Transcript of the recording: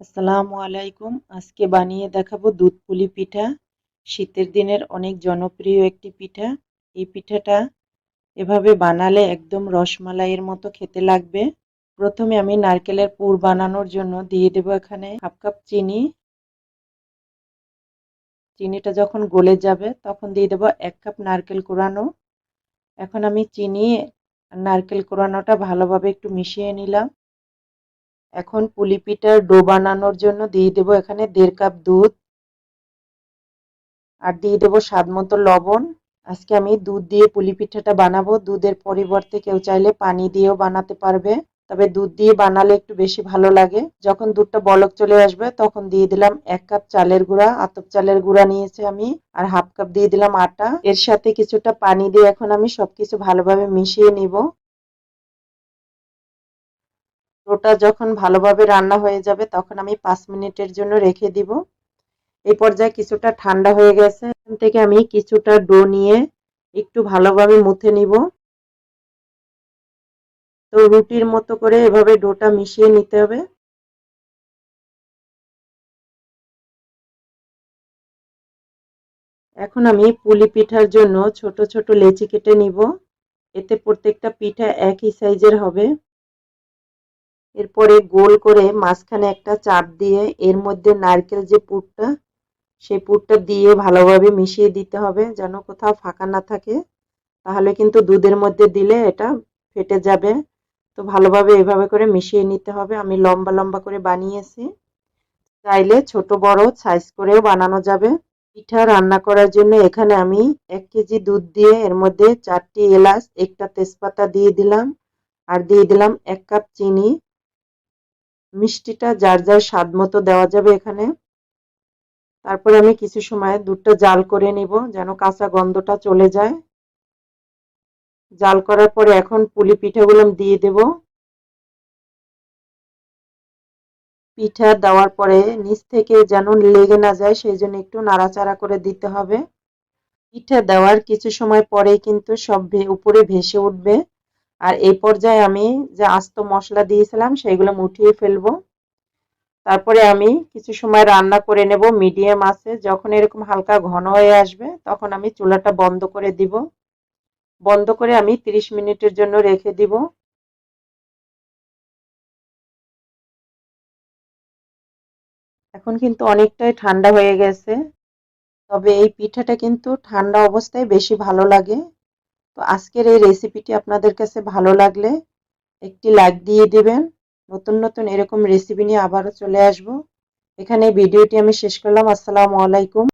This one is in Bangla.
আসসালামু আলাইকুম। আজকে বানিয়ে দেখাবো দুধ পুলি পিঠা। শীতের দিনের অনেক জনপ্রিয় একটি পিঠা। এই পিঠাটা এভাবে বানালে একদম রসমালাইয়ের মতো খেতে লাগবে। প্রথমে আমি নারকেলের পুর বানানোর জন্য দিয়ে দেবো এখানে হাফ কাপ চিনি। চিনিটা যখন গলে যাবে তখন দিয়ে দেবো এক কাপ নারকেল কোরানো। এখন আমি চিনি নারকেল কোরানোটা ভালোভাবে একটু মিশিয়ে নিলাম। এখন পুলি পিঠার ডো বানানোর জন্য দিয়ে দেবো এখানে দেড় কাপ দুধ আর দিয়ে দেবো স্বাদ মতো লবণ। আজকে আমি দুধ দিয়ে পুলি পিঠাটা বানাবো। দুধের পরিবর্তে কেউ চাইলে পানি দিয়েও বানাতে পারবে। তবে দুধ দিয়ে বানালে একটু বেশি ভালো লাগে। যখন দুধটা বলক চলে আসবে, তখন দিয়ে দিলাম এক কাপ চালের গুঁড়া, আতপ চালের গুঁড়া নিয়েছি আমি, আর হাফ কাপ দিয়ে দিলাম আটা। এর সাথে কিছুটা পানি দিয়ে এখন আমি সবকিছু ভালোভাবে মিশিয়ে নিব। ডোটা যখন ভালোভাবে রান্না হয়ে যাবে, তখন আমি পাঁচ মিনিটের জন্য রেখে দিব। এই পর্যায়ে কিছুটা ঠান্ডা হয়ে গেছে। এখান থেকে আমি কিছুটা ডো নিয়ে একটু ভালোভাবে মুথে নিব। তো রুটির মতো করে এভাবে ডোটা মিশিয়ে নিতে হবে। এখন আমি পুলি পিঠার জন্য ছোট ছোট লেচি কেটে নিব। এতে প্রত্যেকটা পিঠা একই সাইজের হবে। এরপরে গোল করে মাঝখানে একটা চাপ দিয়ে এর মধ্যে নারকেল যে পুরটা, সেই পুরটা দিয়ে ভালোভাবে মিশিয়ে দিতে হবে যেন কোথাও ফাঁকা না থাকে। তাহলে কিন্তু দুধের মধ্যে দিলে এটা ফেটে যাবে। তো ভালোভাবে এভাবে করে মিশিয়ে নিতে হবে। আমি লম্বা লম্বা করে বানিয়েছি। চাইলে ছোট বড় সাইজ করেও বানানো যাবে। পিঠা রান্না করার জন্য এখানে আমি এক কেজি দুধ দিয়ে এর মধ্যে চারটি এলাচ, একটা তেজপাতা দিয়ে দিলাম। আর দিয়ে দিলাম এক কাপ চিনি। মিষ্টিটা যার যার স্বাদ মতো দেওয়া যাবে এখানে। তারপরে আমি কিছু সময় দুধটা জাল করে নিব যেন কাঁচা গন্ধটা চলে যায়। জাল করার পরে এখন পুলি পিঠাগুলো দিয়ে দেব। পিঠা দেওয়ার পরে নিচ থেকে যেন লেগে না যায় সেই জন্য একটু নাড়াচাড়া করে দিতে হবে। পিঠা দেওয়ার কিছু সময় পরে কিন্তু সব উপরে ভেসে উঠবে। আর এই পর্যায়ে আমি যে আস্ত মশলা দিয়েছিলাম, সেইগুলো উঠিয়ে ফেলব। তারপরে আমি কিছু সময় রান্না করে নেব, মিডিয়াম আছে। যখন এরকম হালকা ঘন হয়ে আসবে, তখন আমি চুলাটা বন্ধ করে দিব। বন্ধ করে আমি 30 মিনিটের জন্য রেখে দিব। এখন কিন্তু অনেকটাই ঠান্ডা হয়ে গেছে, তবে এই পিঠাটা কিন্তু ঠান্ডা অবস্থায় বেশি ভালো লাগে। তো আজকের এই রেসিপিটি আপনাদের কাছে ভালো লাগলে একটি লাইক দিয়ে দিবেন। নতুন নতুন এরকম রেসিপি নিয়ে আবারও চলে আসব। এখানে ভিডিওটি আমি শেষ করলাম। আসসালামু আলাইকুম।